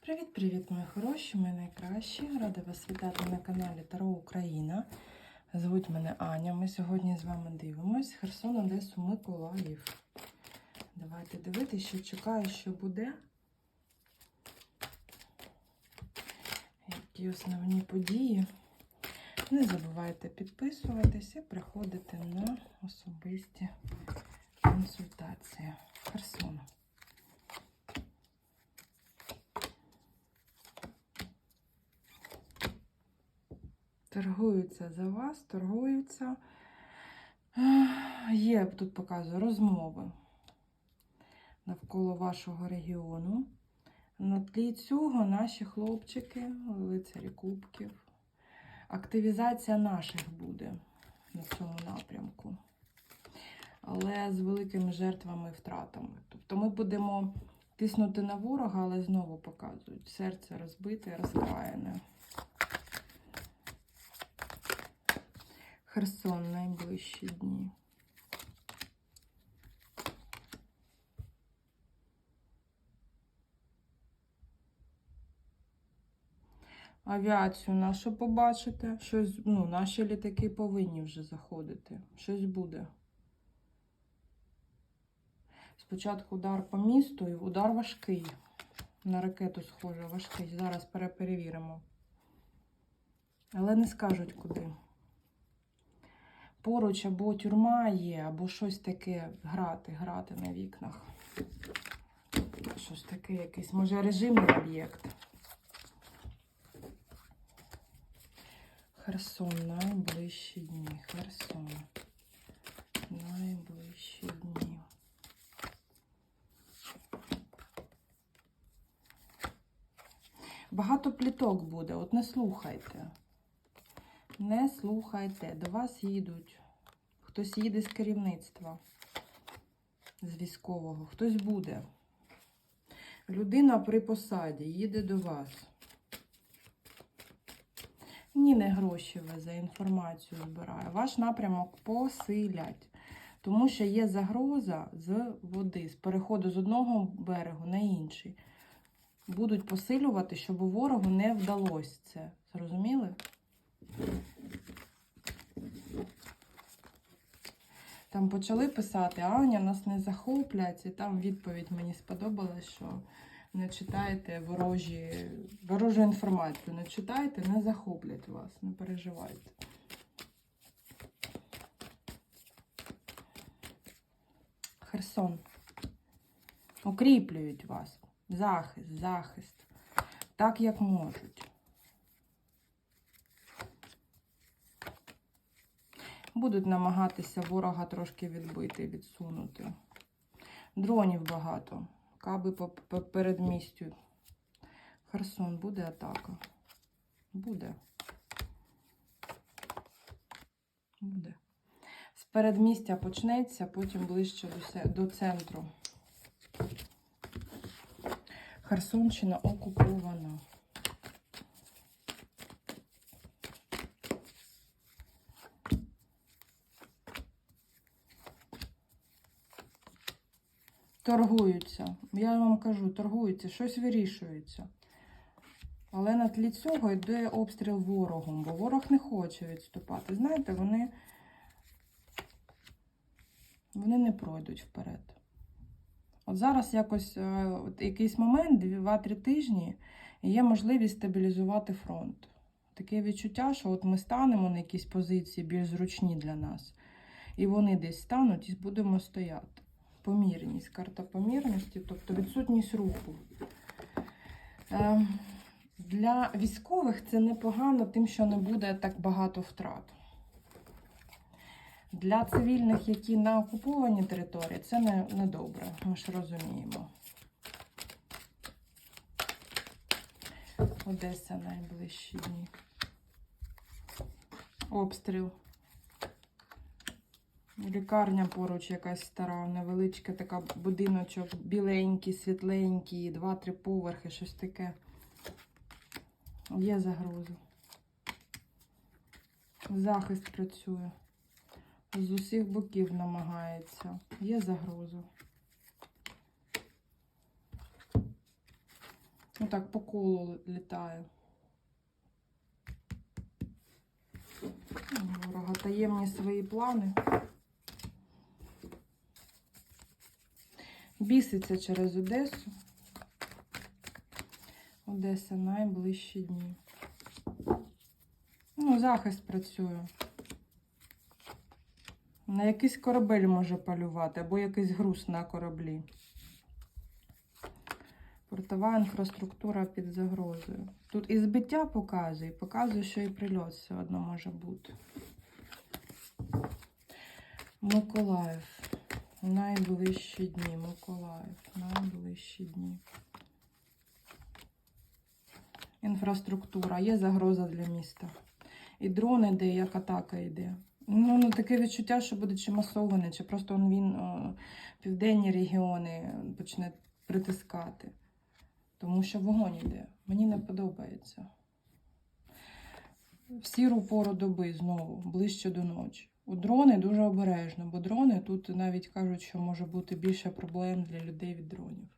Привіт-привіт, мої хороші, ми найкращі. Рада вас вітати на каналі Таро Україна. Звуть мене Аня. Ми сьогодні з вами дивимось Херсон, Одесу, Миколаїв. Давайте дивитися, що чекаю, що буде. Які основні події. Не забувайте підписуватися приходити на особисті консультації. Херсон. Торгуються за вас, торгуються. Є, тут показую, розмови навколо вашого регіону. На тлі цього наші хлопчики, лицарі кубків. Активізація наших буде на цьому напрямку. Але з великими жертвами і втратами. Тобто ми будемо тиснути на ворога, але знову показують. Серце розбите, розкраєне. Херсон найближчі дні. Авіацію нашу побачите. Щось, ну, наші літаки повинні вже заходити. Щось буде. Спочатку удар по місту і удар важкий. На ракету схоже, важкий. Зараз переперевіримо. Але не скажуть куди поруч або тюрма є, або щось таке грати, грати на вікнах. Щось таке якийсь, може, режимний об'єкт. Херсон, найближчі дні. Херсон. Найближчі дні. Багато пліток буде, от не слухайте. Не слухайте, до вас їдуть. Хтось їде з керівництва, з військового, хтось буде. Людина при посаді їде до вас. Ні, не гроші ви за інформацію збирає. Ваш напрямок посилять. Тому що є загроза з води, з переходу з одного берегу на інший. Будуть посилювати, щоб ворогу не вдалося це. Зрозуміли? Там почали писати, Аня, нас не захоплять, і там відповідь мені сподобалась, що не читайте ворожі, ворожу інформацію, не читайте, не захоплять вас, не переживайте. Херсон. Укріплюють вас. Захист, захист. Так, як можуть. Будуть намагатися ворога трошки відбити, відсунути. Дронів багато. Каби по, по передмістю. Херсон, буде атака. Буде. Буде. З передмістя почнеться, потім ближче до, до центру. Херсонщина окупована. Торгуються. Я вам кажу, торгуються, щось вирішується. Але на тлі цього йде обстріл ворогом, бо ворог не хоче відступати. Знаєте, вони, вони не пройдуть вперед. От зараз якось е, от якийсь момент, 2-3 тижні, є можливість стабілізувати фронт. Таке відчуття, що от ми станемо на якісь позиції більш зручні для нас. І вони десь стануть і будемо стояти. Помірність, карта помірності, тобто відсутність руху. Е, Для військових це непогано, тим, що не буде так багато втрат. Для цивільних, які на окупованій території, це не, не добре, ми ж розуміємо. Одеса найближчі дні. Обстріл. Лікарня поруч якась стара, невеличка така будиночок, біленький, світленький, два-три поверхи, щось таке. Є загроза. Захист працює. З усіх боків намагається. Є загроза. Ну так, по колу літає. Ворога таємні свої плани. Біситься через Одесу. Одеса найближчі дні. Ну, захист працює. На якийсь корабель може полювати, або якийсь груз на кораблі. Портова інфраструктура під загрозою. Тут і збиття показує, показує, що і прильот все одно може бути. Миколаїв. Найближчі дні. Миколаїв. Найближчі дні. Інфраструктура. Є загроза для міста. І дрон іде, як атака йде. Ну, ну таке відчуття, що буде чи масований, чи просто он він о, південні регіони почне притискати. Тому що вогонь йде. Мені не подобається. В сіру пору доби знову, ближче до ночі. У дрони дуже обережно, бо дрони тут навіть кажуть, що може бути більше проблем для людей від дронів.